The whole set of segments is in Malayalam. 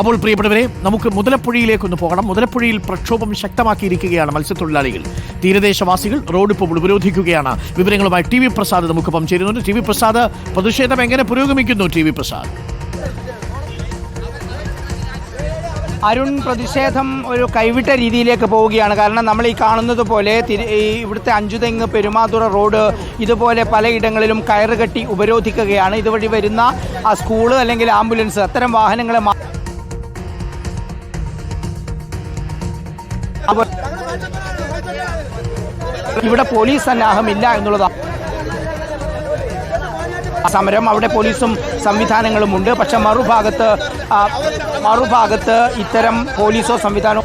അപ്പോൾ പ്രിയപ്പെട്ടവരെ നമുക്ക് മുതലപ്പുഴയിലേക്കൊന്ന് പോകണം. മുതലപ്പുഴയിൽ പ്രക്ഷോഭം ശക്തമാക്കിയിരിക്കുകയാണ് മത്സ്യത്തൊഴിലാളികൾ. തീരദേശവാസികൾ റോഡ് ഇപ്പോൾ ഉപരോധിക്കുകയാണ്. വിവരങ്ങളുമായി ടി വി പ്രസാദ് നമുക്കൊപ്പം ചേരുന്നുണ്ട്. ടി വി പ്രസാദ് പ്രതിഷേധം എങ്ങനെ പുരോഗമിക്കുന്നു? T V Prasad. അരുൺ പ്രതിഷേധം ഒരു കൈവിട്ട രീതിയിലേക്ക് പോവുകയാണ്. കാരണം നമ്മൾ ഈ കാണുന്നത് പോലെ ഇവിടുത്തെ അഞ്ചുതെങ്ങ് പെരുമാതുറ റോഡ് ഇതുപോലെ പലയിടങ്ങളിലും കയറുകെട്ടി ഉപരോധിക്കുകയാണ്. ഇതുവഴി വരുന്ന ആ സ്കൂൾ അല്ലെങ്കിൽ ആംബുലൻസ് അത്തരം വാഹനങ്ങളെ ഇവിടെ പോലീസ് സന്നാഹമില്ല എന്നുള്ളതാണ് സമരം അവിടെ പോലീസും സംവിധാനങ്ങളും ഉണ്ട്. പക്ഷെ മറുഭാഗത്ത് മറുഭാഗത്ത് ഇത്തരം പോലീസോ സംവിധാനമോ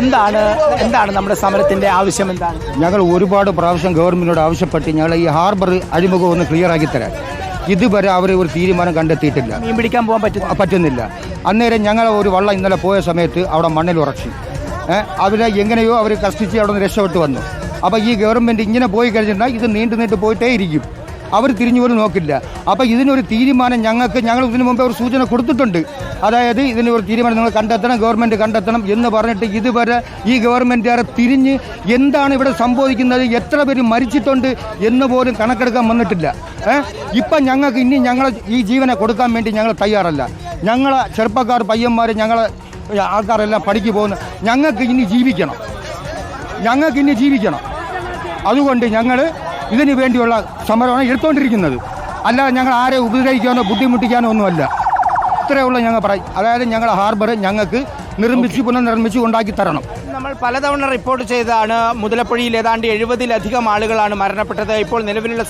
എന്താണ്? എന്താണ്? നമ്മുടെ സമരത്തിന്റെ ആവശ്യം? എന്താണ്? ഞങ്ങൾ ഒരുപാട് പ്രാവശ്യം ഗവൺമെന്റിനോട് ആവശ്യപ്പെട്ട് ഞങ്ങൾ ഈ ഹാർബർ അഴിമുഖം ഒന്ന് ക്ലിയർ ആക്കി തരാൻ. ഇതുവരെ അവർ ഒരു തീരുമാനം കണ്ടെത്തിയിട്ടില്ല. മീൻ പിടിക്കാൻ പോകാൻ പറ്റും പറ്റുന്നില്ല. അന്നേരം ഞങ്ങൾ ഒരു വള്ളം ഇന്നലെ പോയ സമയത്ത് അവിടെ മണ്ണിൽ ഉറച്ചു അവരെ എങ്ങനെയോ അവർ കഷ്ടിച്ച് അവിടെ നിന്ന് രക്ഷപ്പെട്ട് വന്നു. അപ്പോൾ ഈ ഗവൺമെന്റ് ഇങ്ങനെ പോയി കഴിഞ്ഞിട്ടുണ്ടെങ്കിൽ ഇത് നീണ്ടു നീണ്ടു പോയിട്ടേ ഇരിക്കും. അവർ തിരിഞ്ഞു പോലും നോക്കില്ല. അപ്പോൾ ഇതിനൊരു തീരുമാനം ഞങ്ങൾക്ക് ഞങ്ങൾ ഇതിനു മുമ്പേ ഒരു സൂചന കൊടുത്തിട്ടുണ്ട്. അതായത് ഇതിനൊരു തീരുമാനം നിങ്ങൾ കണ്ടെത്തണം ഗവൺമെന്റ് കണ്ടെത്തണം എന്ന് പറഞ്ഞിട്ട് ഇതുവരെ ഈ ഗവൺമെന്റുകാരെ തിരിഞ്ഞ് എന്താണ് ഇവിടെ സംഭവിക്കുന്നത് എത്ര പേര് മരിച്ചിട്ടുണ്ട് എന്ന് പോലും കണക്കെടുക്കാൻ വന്നിട്ടില്ല. ഇപ്പം ഞങ്ങൾക്ക് ഇനി ഞങ്ങൾ ഈ ജീവനെ കൊടുക്കാൻ വേണ്ടി ഞങ്ങൾ തയ്യാറല്ല. ഞങ്ങളെ ചെറുപ്പക്കാർ പയ്യന്മാർ ഞങ്ങളെ ആൾക്കാരെല്ലാം പഠിക്ക് പോകുന്ന ഞങ്ങൾക്ക് ഇനി ജീവിക്കണം. ഞങ്ങൾക്ക് ഇനി ജീവിക്കണം. അതുകൊണ്ട് ഞങ്ങൾ ഇതിനു വേണ്ടിയുള്ള സമരമാണ് എടുത്തുകൊണ്ടിരിക്കുന്നത് അല്ലാതെ ഞങ്ങൾ ആരെ ഉപദ്രവിക്കാനോ ബുദ്ധിമുട്ടിക്കാനോ ഒന്നുമല്ല. ഇത്രയേ ഉള്ളൂ ഞങ്ങൾ പറയും അതായത് ഞങ്ങളുടെ ഹാർബർ ഞങ്ങൾക്ക് നിർമ്മിച്ച് പുനർനിർമ്മിച്ച് ഉണ്ടാക്കി തരണം. നമ്മൾ പലതവണ റിപ്പോർട്ട് ചെയ്തതാണ് മുതലപ്പുഴയിൽ ഏതാണ്ട് എഴുപതിലധികം ആളുകളാണ് മരണപ്പെട്ടത്. ഇപ്പോൾ നിലവിലുള്ള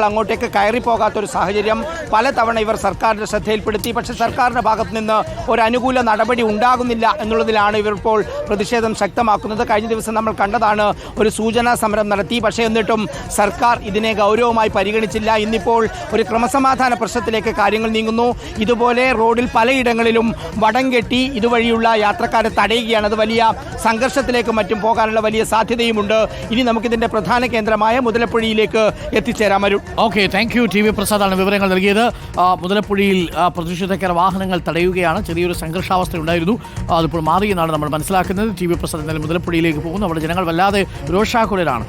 അങ്ങോട്ടേക്ക് കയറി പോകാത്തൊരു സാഹചര്യം പലതവണ ഇവർ സർക്കാരിന്റെ ശ്രദ്ധയിൽപ്പെടുത്തി. പക്ഷേ സർക്കാരിന്റെ ഭാഗത്ത് നിന്ന് ഒരു അനുകൂല നടപടി ഉണ്ടാകുന്നില്ല എന്നുള്ളതിലാണ് ഇവർ ഇപ്പോൾ പ്രതിഷേധം ശക്തമാക്കുന്നത്. കഴിഞ്ഞ ദിവസം നമ്മൾ കണ്ടതാണ് ഒരു സൂചനാ സമരം നടത്തി. പക്ഷേ എന്നിട്ടും സർക്കാർ ഇതിനെ ഗൗരവമായി പരിഗണിച്ചില്ല. ഇന്നിപ്പോൾ ഒരു ക്രമസമാധാന പ്രശ്നത്തിലേക്ക് കാര്യങ്ങൾ നീങ്ങുന്നു. ഇതുപോലെ റോഡിൽ പലയിടങ്ങളിലും വടം കെട്ടി ഇതുവഴിയുള്ള യാത്രക്കാരെ തടയുകയാണ്. അത് വലിയ സംഘർഷത്തിലേക്ക് മറ്റും പോകാനുള്ള വലിയ സാധ്യതയുമുണ്ട്. ഇനി നമുക്കിതിന്റെ പ്രധാന കേന്ദ്രമായ മുതലപ്പുഴയിലേക്ക് എത്തിച്ചേരാം Arun. Okay thank you T V പ്രസാദാണ് വിവരങ്ങൾ നൽകിയത്. മുതലപ്പുഴിയിൽ പ്രതിഷേധക്കാർ വാഹനങ്ങൾ തടയുകയാണ്. ചെറിയൊരു സംഘർഷാവസ്ഥ ഉണ്ടായിരുന്നു അതിപ്പോൾ മാറിയെന്നാണ് നമ്മൾ മനസ്സിലാക്കുന്നത്. ടി വി പ്രസാദ് ഇന്നലെ മുതലപ്പുഴയിലേക്ക് പോകുന്നു. അവിടെ ജനങ്ങൾ വല്ലാതെ രോഷാകുലരാണ്.